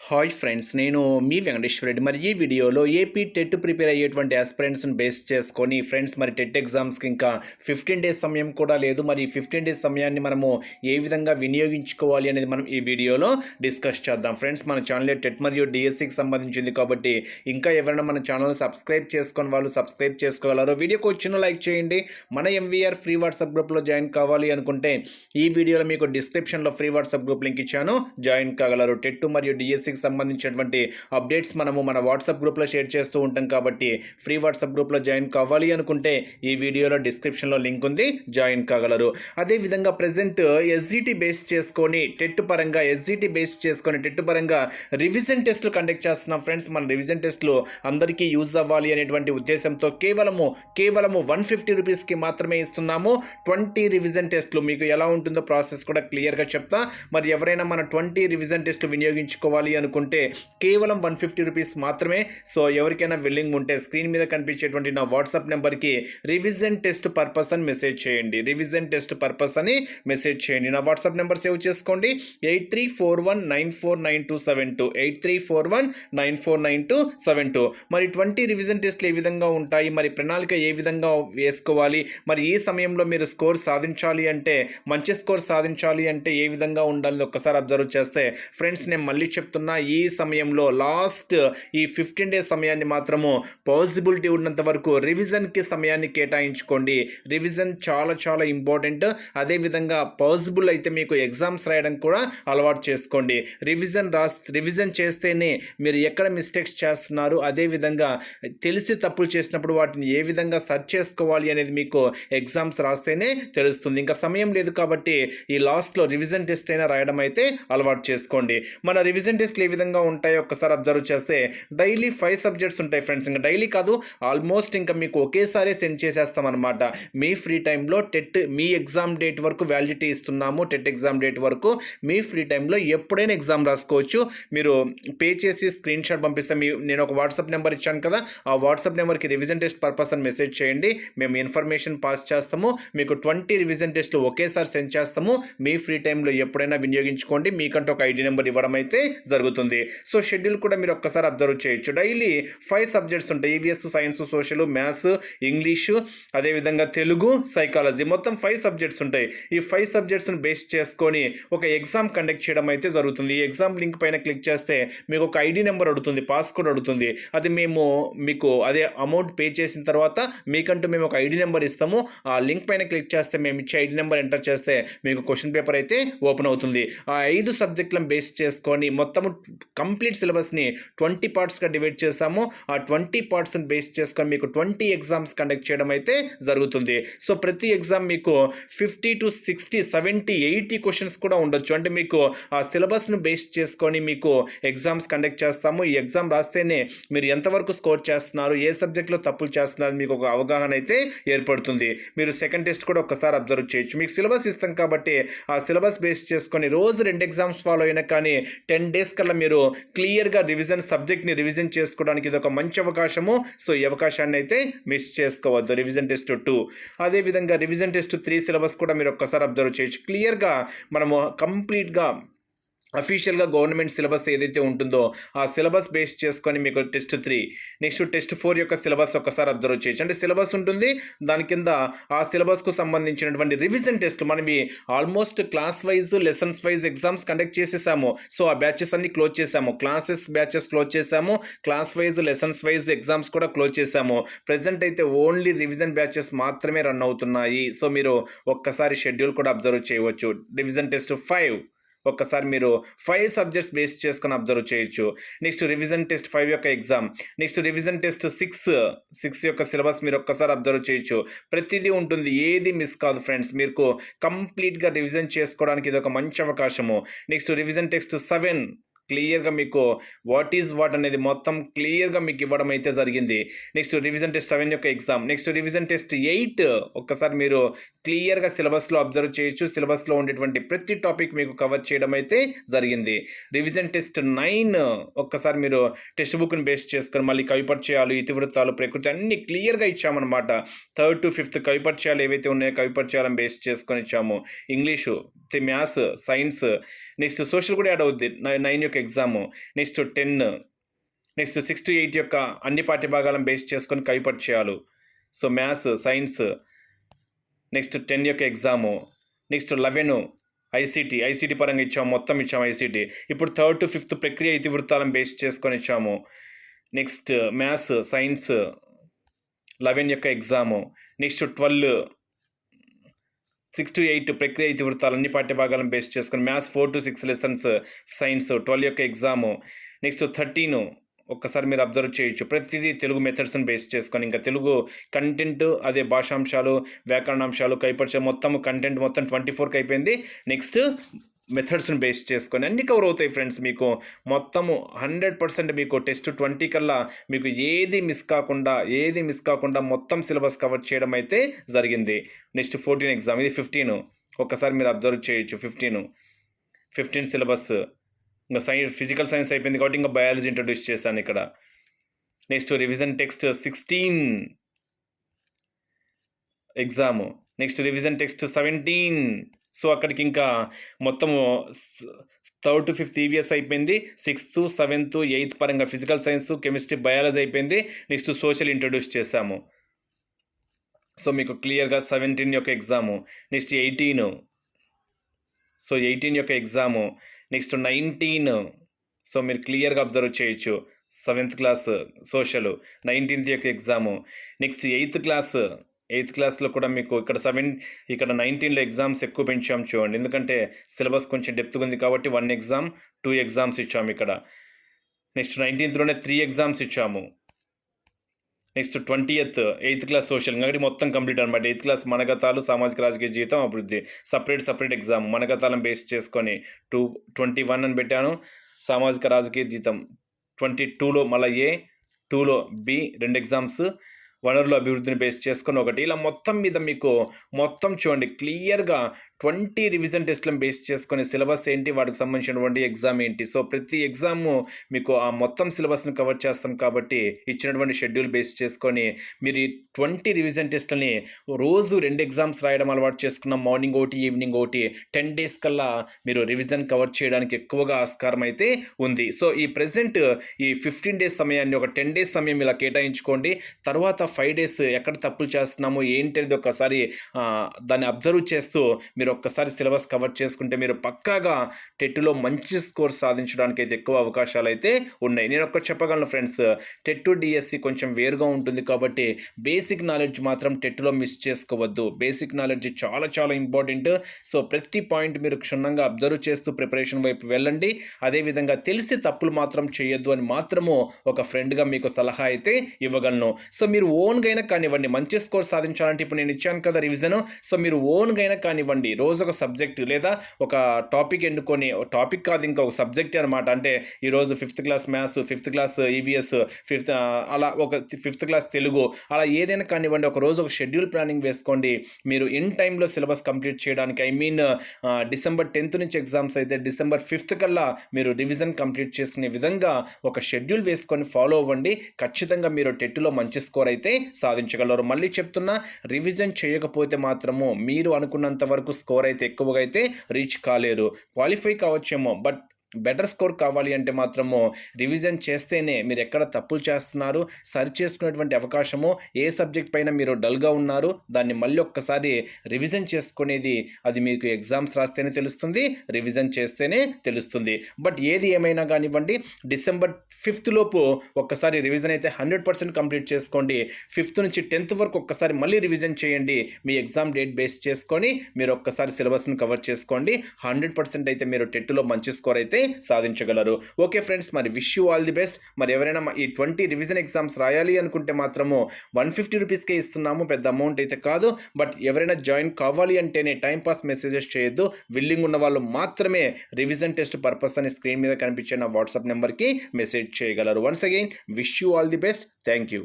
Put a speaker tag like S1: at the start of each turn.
S1: Hi friends నేను మీ వెంకటేశ్వర రెడ్డి. మరి ఈ వీడియోలో ఏపీ టెట్ ప్రిపేర్ అయ్యేటువంటి ఆస్పిరెంట్స్ని బేస్ చేసుకొని ఫ్రెండ్స్ మరి టెట్ ఎగ్జామ్స్కి ఇంకా ఫిఫ్టీన్ డేస్ సమయం కూడా లేదు. మరి ఫిఫ్టీన్ డేస్ సమయాన్ని మనము ఏ విధంగా వినియోగించుకోవాలి అనేది మనం ఈ వీడియోలో డిస్కస్ చేద్దాం. ఫ్రెండ్స్ మన ఛానల్ టెట్ మరియు డిఎస్సికి సంబంధించింది కాబట్టి ఇంకా ఎవరైనా మన ఛానల్ సబ్స్క్రైబ్ చేసుకొని వాళ్ళు సబ్స్క్రైబ్ చేసుకోగలరు వీడియోకి వచ్చిన లైక్ చేయండి. మన ఎంవీఆర్ ఫ్రీ వాట్సాప్ గ్రూప్లో జాయిన్ కావాలి అనుకుంటే ఈ వీడియోలో మీకు డిస్క్రిప్షన్లో ఫ్రీ వాట్సాప్ గ్రూప్ లింక్ ఇచ్చాను. జాయిన్ కాగలరు. టెట్ మరియు డిఎస్సి డిఎస్సికి సంబంధించినటువంటి అప్డేట్స్ మనము మన వాట్సాప్ గ్రూప్లో షేర్ చేస్తూ ఉంటాం కాబట్టి ఫ్రీ వాట్సాప్ గ్రూప్లో జాయిన్ కావాలి అనుకుంటే ఈ వీడియోలో డిస్క్రిప్షన్లో లింక్ ఉంది జాయిన్ కాగలరు. అదేవిధంగా ప్రజెంట్ ఎస్జిటి బేస్ చేసుకొని టెట్ పరంగా ఎస్జిటి బేస్ చేసుకొని టెట్ పరంగా రివిజన్ టెస్ట్లు కండక్ట్ చేస్తున్నాం ఫ్రెండ్స్. మన రివిజన్ టెస్ట్లు అందరికీ యూజ్ అవ్వాలి అనేటువంటి ఉద్దేశంతో కేవలము కేవలము వన్ ఫిఫ్టీ రూపీస్కి మాత్రమే ఇస్తున్నాము. ట్వంటీ రివిజన్ టెస్ట్లు మీకు ఎలా ఉంటుందో ప్రాసెస్ కూడా క్లియర్గా చెప్తా. మరి ఎవరైనా మన ట్వంటీ రివిజన్ టెస్ట్లు వినియోగించుకోవాలి అనుకుంటే కేవలం వన్ ఫిఫ్టీ రూపీస్ మాత్రమే. సో ఎవరికైనా విల్లింగ్ ఉంటే స్క్రీన్ మీద కనిపించేటువంటి నా వాట్సాప్ నెంబర్కి రివిజన్ టెస్ట్ పర్పస్ అని మెసేజ్ చేయండి. రివిజన్ టెస్ట్ పర్పస్ అని మెసేజ్ చేయండి. నా వాట్సాప్ నెంబర్ సేవ్ చేసుకోండి. Eight three four one nine four nine two seven two. Eight three four one nine four nine two seven two. మరి twenty revision టెస్ట్లు ఏ విధంగా ఉంటాయి? మరి ప్రణాళిక ఏ విధంగా వేసుకోవాలి? మరి ఈ సమయంలో మీరు స్కోర్ సాధించాలి అంటే మంచి స్కోర్ సాధించాలి అంటే ఏ విధంగా ఉండాలి? ఒక్కసారి అబ్జర్వ్ చేస్తే ఫ్రెండ్స్ నేను మళ్ళీ చెప్తున్నాను ఉన్న ఈ సమయంలో లాస్ట్ ఈ ఫిఫ్టీన్ డేస్ సమయాన్ని మాత్రము పాసిబిలిటీ ఉన్నంత వరకు రివిజన్కి సమయాన్ని కేటాయించుకోండి. రివిజన్ చాలా చాలా ఇంపార్టెంట్ అదేవిధంగా పాసిబుల్ అయితే మీకు ఎగ్జామ్స్ రాయడం కూడా అలవాటు చేసుకోండి. రివిజన్ రాస్ రివిజన్ చేస్తేనే మీరు ఎక్కడ మిస్టేక్స్ చేస్తున్నారు అదేవిధంగా తెలిసి తప్పులు చేసినప్పుడు వాటిని ఏ విధంగా సర్చ్ చేసుకోవాలి అనేది మీకు ఎగ్జామ్స్ రాస్తేనే తెలుస్తుంది. ఇంకా సమయం లేదు కాబట్టి ఈ లాస్ట్లో రివిజన్ టెస్ట్ అయినా రాయడం అయితే అలవాటు చేసుకోండి. మన రివిజన్ టెస్ట్ టెస్ట్లు ఏ విధంగా ఉంటాయో ఒక్కసారి అబ్జర్వ్ చేస్తే డైలీ ఫైవ్ సబ్జెక్ట్స్ ఉంటాయి ఫ్రెండ్స్ ఇంకా డైలీ కాదు ఆల్మోస్ట్ ఇంకా మీకు ఒకేసారి సెండ్ చేసేస్తాం అనమాట మీ ఫ్రీ టైంలో టెట్ మీ ఎగ్జామ్ డేట్ వరకు వ్యాలిడిటీ ఇస్తున్నాము. టెట్ ఎగ్జామ్ డేట్ వరకు మీ ఫ్రీ టైంలో ఎప్పుడైనా ఎగ్జామ్ రాసుకోవచ్చు. మీరు పే చేసి స్క్రీన్ షాట్ పంపిస్తే మీ నేను ఒక వాట్సాప్ నెంబర్ ఇచ్చాను కదా ఆ వాట్సాప్ నెంబర్కి రివిజన్ టెస్ట్ పర్పస్ అని మెసేజ్ చేయండి. మేము ఇన్ఫర్మేషన్ పాస్ చేస్తాము. మీకు ట్వంటీ రివిజన్ టెస్ట్లు ఒకేసారి సెండ్ చేస్తాము. మీ ఫ్రీ టైంలో ఎప్పుడైనా వినియోగించుకోండి. మీకంటే ఒక ఐడి నెంబర్ ఇవ్వడం అయితే జరుగుతుంది. సో షెడ్యూల్ కూడా మీరు ఒక్కసారి అబ్జర్వ్ చేయొచ్చు. డైలీ ఫైవ్ సబ్జెక్ట్స్ ఉంటాయి. EVS science social maths English అదేవిధంగా తెలుగు సైకాలజీ. మొత్తం ఫైవ్ సబ్జెక్ట్స్ ఉంటాయి. ఈ ఫైవ్ సబ్జెక్ట్స్ని బేస్ చేసుకొని ఒక ఎగ్జామ్ కండక్ట్ చేయడం అయితే జరుగుతుంది. ఈ ఎగ్జామ్ లింక్ పైన క్లిక్ చేస్తే మీకు ఒక ఐడి నెంబర్ అడుగుతుంది పాస్కోడ్ అడుగుతుంది. అది మేము మీకు అదే అమౌంట్ పే చేసిన తర్వాత మీకంటూ మేము ఒక ఐడి నెంబర్ ఇస్తాము. ఆ లింక్ పైన క్లిక్ చేస్తే మేము ఇచ్చే ఐడి నెంబర్ ఎంటర్ చేస్తే మీకు క్వశ్చన్ పేపర్ అయితే ఓపెన్ అవుతుంది. ఆ ఐదు సబ్జెక్టులను బేస్ చేసుకొని మొత్తము కంప్లీట్ సిలబస్ని ట్వంటీ పార్ట్స్గా డివైడ్ చేస్తాము ఆ ట్వంటీ పార్ట్స్ని బేస్ చేసుకొని మీకు ట్వంటీ ఎగ్జామ్స్ కండక్ట్ చేయడం అయితే జరుగుతుంది. సో ప్రతి ఎగ్జామ్ మీకు fifty to sixty seventy eighty questions కూడా ఉండొచ్చు. అంటే మీకు ఆ సిలబస్ను బేస్ చేసుకొని మీకు ఎగ్జామ్స్ కండక్ట్ చేస్తాము. ఈ ఎగ్జామ్ రాస్తేనే మీరు ఎంతవరకు స్కోర్ చేస్తున్నారు ఏ సబ్జెక్ట్లో తప్పులు చేస్తున్నారు మీకు ఒక అవగాహన అయితే ఏర్పడుతుంది. మీరు సెకండ్ టెస్ట్ కూడా ఒకసారి అబ్జర్వ్ చేయొచ్చు. మీకు సిలబస్ ఇస్తాం కాబట్టి ఆ సిలబస్ బేస్ చేసుకొని రోజు రెండు ఎగ్జామ్స్ ఫాలో అయినా కానీ టెన్ డేస్ కల్లా మీరు క్లియర్గా రివిజన్ సబ్జెక్ట్ని రివిజన్ చేసుకోవడానికి ఇది ఒక మంచి అవకాశము. సో ఈ అవకాశాన్ని అయితే మిస్ చేసుకోవద్దు. Revision test two. అదేవిధంగా రివిజన్ టెస్ట్ త్రీ సిలబస్ కూడా మీరు ఒక్కసారి అబ్జర్వ్ చేయొచ్చు. క్లియర్గా మనము కంప్లీట్గా అఫీషియల్గా గవర్నమెంట్ సిలబస్ ఏదైతే ఉంటుందో ఆ సిలబస్ బేస్ చేసుకొని మీకు test three next test four యొక్క సిలబస్ ఒకసారి అబ్జర్వ్ చేయొచ్చు. అంటే సిలబస్ ఉంటుంది దాని కింద ఆ సిలబస్కు సంబంధించినటువంటి రివిజన్ టెస్ట్లు మనవి almost class wise lessons wise exams conduct చేసేసాము. సో ఆ బ్యాచెస్ అన్ని క్లోజ్ చేసాము. క్లాసెస్ బ్యాచెస్ క్లోజ్ చేసాము. Class wise lessons wise exams కూడా క్లోజ్ చేసాము. ప్రజెంట్ అయితే ఓన్లీ రివిజన్ బ్యాచెస్ మాత్రమే రన్ అవుతున్నాయి. సో మీరు ఒక్కసారి షెడ్యూల్ కూడా అబ్జర్వ్ చేయవచ్చు. రివిజన్ టెస్ట్ ఫైవ్ ఒక్కసారి మీరు ఫైవ్ సబ్జెక్ట్స్ బేస్ చేసుకొని అబ్జర్వ్ చేయొచ్చు. నెక్స్ట్ రివిజన్ టెస్ట్ ఫైవ్ యొక్క exam next revision test six six యొక్క సిలబస్ మీరు ఒక్కసారి అబ్జర్వ్ చేయొచ్చు. ప్రతిదీ ఉంటుంది ఏది మిస్ కాదు ఫ్రెండ్స్ మీకు కంప్లీట్గా రివిజన్ చేసుకోవడానికి ఇది ఒక మంచి అవకాశము. నెక్స్ట్ రివిజన్ టెస్ట్ సెవెన్ క్లియర్గా మీకు వాట్ ఈజ్ వాట్ అనేది మొత్తం క్లియర్గా మీకు ఇవ్వడం అయితే జరిగింది. నెక్స్ట్ రివిజన్ టెస్ట్ సెవెన్ యొక్క exam next revision test eight ఒక్కసారి మీరు క్లియర్గా సిలబస్లో అబ్జర్వ్ చేయొచ్చు. సిలబస్లో ఉండేటువంటి ప్రతి టాపిక్ మీకు కవర్ చేయడం అయితే జరిగింది. రివిజన్ టెస్ట్ నైన్ ఒక్కసారి మీరు టెక్స్ట్ బుక్ని బేస్ చేసుకొని మళ్ళీ కవిపరిచయాలు ఇతివృత్తాలు ప్రకృతి అన్ని క్లియర్గా ఇచ్చామన్నమాట. థర్డ్ టు ఫిఫ్త్ కవిపరిచయాలు ఏవైతే ఉన్నాయో కవిపరిచయాలను బేస్ చేసుకొని ఇచ్చాము. English maths science next social కూడా యాడ్ అవుద్ది. నైన్ యొక్క యొక్క exam. Next ten next six to eight యొక్క అన్ని పాఠ్యభాగాలను బేస్ చేసుకొని కవిపట్ చేయాలి. So maths science next ten యొక్క exam. Next eleven ICT ICT పరంగా ఇచ్చాము మొత్తం ఇచ్చాము ఐసీటీ ఇప్పుడు థర్డ్ టు ఫిఫ్త్ ప్రక్రియ ఇతివృత్తాలను బేస్ చేసుకొని ఇచ్చాము. నెక్స్ట్ మ్యాథ్స్ సైన్స్ లెవెన్ యొక్క exam. Next twelve six to eight ప్రక్రియ ఇతివృత్తాలు అన్ని పాఠ్యభాగాలను బేస్ చేసుకొని maths four to six lessons science twelve యొక్క ఎగ్జాము నెక్స్ట్ థర్టీన్ ఒక్కసారి మీరు అబ్జర్వ్ చేయొచ్చు. ప్రతిదీ తెలుగు మెథడ్స్ని బేస్ చేసుకొని ఇంకా తెలుగు కంటెంట్ అదే భాషాంశాలు వ్యాకరణాంశాలు కైపరిచే మొత్తం కంటెంట్ మొత్తం ట్వంటీ ఫోర్కి అయిపోయింది. నెక్స్ట్ మెథడ్స్ని బేస్ చేసుకొని అన్ని కవర్ అవుతాయి ఫ్రెండ్స్ మీకు. మొత్తము హండ్రెడ్ పర్సెంట్ మీకు టెస్ట్ ట్వంటీ కల్లా మీకు ఏది మిస్ కాకుండా ఏది మిస్ కాకుండా మొత్తం సిలబస్ కవర్ చేయడం అయితే జరిగింది. నెక్స్ట్ ఫోర్టీన్ ఎగ్జామ్ ఇది ఫిఫ్టీన్. ఒక్కసారి మీరు అబ్జర్వ్ చేయొచ్చు ఫిఫ్టీన్. Fifteen syllabus. ఇంకా సైన్స్ ఫిజికల్ సైన్స్ అయిపోయింది కాబట్టి ఇంకా బయాలజీ ఇంట్రొడ్యూస్ చేశాను ఇక్కడ. Next revision text sixteen. Exam. Next revision text seventeen. So అక్కడికి ఇంకా మొత్తము థర్డ్ టు ఫిఫ్త్ ఈవీఎస్ అయిపోయింది. సిక్స్త్ సెవెంత్ ఎయిత్ పరంగా ఫిజికల్ సైన్స్ కెమిస్ట్రీ బయాలజీ అయిపోయింది. నెక్స్ట్ సోషల్ ఇంట్రొడ్యూస్ చేశాము. సో మీకు క్లియర్గా సెవెంటీన్ యొక్క exam next eighteen. So eighteen యొక్క ఎగ్జాము నెక్స్ట్ నైన్టీన్. సో మీరు క్లియర్గా అబ్జర్వ్ చేయొచ్చు. సెవెంత్ క్లాస్ సోషల్ నైన్టీన్త్ యొక్క exam next eighth class eighth క్లాస్లో కూడా మీకు ఇక్కడ సెవెన్ ఇక్కడ నైన్టీన్లో ఎగ్జామ్స్ ఎక్కువ పెంచాం చూడండి. ఎందుకంటే సిలబస్ కొంచెం డెప్త్గా ఉంది కాబట్టి వన్ ఎగ్జామ్ టూ ఎగ్జామ్స్ ఇచ్చాము ఇక్కడ. నెక్స్ట్ నైన్టీన్త్లోనే త్రీ ఎగ్జామ్స్ ఇచ్చాము. Next twenty eighth eighth class social కాబట్టి మొత్తం కంప్లీట్ అనమాట ఎయిత్ క్లాస్ మనగతాలు సామాజిక రాజకీయ జీవితం అభివృద్ధి. సపరేట్ సపరేట్ ఎగ్జామ్ మనగతాలను బేస్ చేసుకొని టూ ట్వంటీ వన్ అని పెట్టాను. సామాజిక రాజకీయ జీతం ట్వంటీ టూలో మళ్ళీ ఏ టూలో బి రెండు ఎగ్జామ్స్. వనరుల అభివృద్ధిని బేస్ చేసుకొని ఒకటి. ఇలా మొత్తం మీద మీకు మొత్తం చూడండి క్లియర్గా ట్వంటీ రివిజన్ టెస్ట్లను బేస్ చేసుకుని సిలబస్ ఏంటి? వాటికి సంబంధించినటువంటి ఎగ్జామ్ ఏంటి? సో ప్రతి ఎగ్జామ్ మీకు ఆ మొత్తం సిలబస్ని కవర్ చేస్తాం కాబట్టి ఇచ్చినటువంటి షెడ్యూల్ బేస్ చేసుకొని మీరు ఈ ట్వంటీ రివిజన్ టెస్ట్లని రోజు రెండు ఎగ్జామ్స్ రాయడం అలవాటు చేసుకున్న మార్నింగ్ ఒకటి ఈవినింగ్ ఒకటి టెన్ డేస్ కల్లా మీరు రివిజన్ కవర్ చేయడానికి ఎక్కువగా ఆస్కారం అయితే ఉంది. సో ఈ ప్రజెంట్ ఈ ఫిఫ్టీన్ డేస్ సమయాన్ని ఒక టెన్ డేస్ సమయం ఇలా కేటాయించుకోండి. తర్వాత ఫైవ్ డేస్ ఎక్కడ తప్పులు చేస్తున్నాము ఏంటి అనేది ఒకసారి దాన్ని అబ్జర్వ్ చేస్తూ మీరు మీరు ఒక్కసారి సిలబస్ కవర్ చేసుకుంటే మీరు పక్కాగా టెట్లో మంచి స్కోర్ సాధించడానికి అయితే ఎక్కువ అవకాశాలు అయితే ఉన్నాయి. నేను ఒక్కటి చెప్పగలను ఫ్రెండ్స్ టెట్ డిఎస్సి కొంచెం వేరుగా ఉంటుంది కాబట్టి బేసిక్ నాలెడ్జ్ మాత్రం టెట్లో మిస్ చేసుకోవద్దు. బేసిక్ నాలెడ్జ్ చాలా చాలా ఇంపార్టెంట్. సో ప్రతి పాయింట్ మీరు క్షుణ్ణంగా అబ్జర్వ్ చేస్తూ ప్రిపరేషన్ వైపు వెళ్ళండి. అదేవిధంగా తెలిసి తప్పులు మాత్రం చేయొద్దు అని మాత్రము ఒక ఫ్రెండ్గా మీకు సలహా అయితే ఇవ్వగలను. సో మీరు ఓన్గా అయినా కానివ్వండి. మంచి స్కోర్ సాధించాలంటే ఇప్పుడు నేను ఇచ్చాను కదా రివిజన్. సో మీరు ఓన్గా అయినా కానివ్వండి. రోజు ఒక సబ్జెక్ట్ లేదా ఒక టాపిక్ ఎన్నుకొని టాపిక్ కాదు ఇంకా ఒక సబ్జెక్ట్ అనమాట అంటే ఈరోజు fifth class maths fifth class EVS fifth అలా ఒక ఫిఫ్త్ క్లాస్ తెలుగు అలా ఏదైనా కానివ్వండి ఒక రోజు ఒక షెడ్యూల్ ప్లానింగ్ వేసుకోండి. మీరు ఇన్ టైంలో సిలబస్ కంప్లీట్ చేయడానికి ఐ మీన్ డిసెంబర్ టెన్త్ నుంచి ఎగ్జామ్స్ అయితే డిసెంబర్ ఫిఫ్త్ కల్లా మీరు రివిజన్ కంప్లీట్ చేసుకునే విధంగా ఒక షెడ్యూల్ వేసుకొని ఫాలో అవ్వండి. ఖచ్చితంగా మీరు టెట్లో మంచి స్కోర్ అయితే సాధించగలరు. మళ్ళీ చెప్తున్నా రివిజన్ చేయకపోతే మాత్రము మీరు అనుకున్నంత వరకు స్కోర్ అయితే ఎక్కువగా అయితే రీచ్ కాలేరు. క్వాలిఫై కావచ్చేమో బట్ బెటర్ స్కోర్ కావాలి అంటే మాత్రము రివిజన్ చేస్తేనే మీరు ఎక్కడ తప్పులు చేస్తున్నారు సరి చేసుకునేటువంటి అవకాశము ఏ సబ్జెక్ట్ పైన మీరు డల్గా ఉన్నారు దాన్ని మళ్ళీ ఒక్కసారి రివిజన్ చేసుకునేది అది మీకు ఎగ్జామ్స్ రాస్తేనే తెలుస్తుంది రివిజన్ చేస్తేనే తెలుస్తుంది. బట్ ఏది ఏమైనా కానివ్వండి డిసెంబర్ ఫిఫ్త్ లోపు ఒక్కసారి రివిజన్ అయితే హండ్రెడ్ పర్సెంట్ కంప్లీట్ చేసుకోండి. ఫిఫ్త్ నుంచి టెన్త్ వరకు ఒక్కసారి మళ్ళీ రివిజన్ చేయండి. మీ ఎగ్జామ్ డేట్ బేస్ చేసుకొని మీరు ఒక్కసారి సిలబస్ని కవర్ చేసుకోండి. హండ్రెడ్ పర్సెంట్ అయితే మీరు టెట్లో మంచి స్కోర్ అయితే సాధించగలరు. ఓకే ఫ్రెండ్స్ మరి wish you all the best మరి ఎవరైనా ఈ ట్వంటీ రివిజన్ ఎగ్జామ్స్ రాయాలి అనుకుంటే మాత్రము వన్ ఫిఫ్టీ రూపీస్కే ఇస్తున్నాము పెద్ద అమౌంట్ అయితే కాదు. బట్ ఎవరైనా జాయిన్ కావాలి అంటేనే టైంపాస్ మెసేజెస్ చేయొద్దు. విల్లింగ్ ఉన్న వాళ్ళు మాత్రమే రివిజన్ టెస్ట్ పర్పస్ అని స్క్రీన్ మీద కనిపించే నా వాట్సాప్ నెంబర్కి మెసేజ్ చేయగలరు. Once again wish you all the best thank you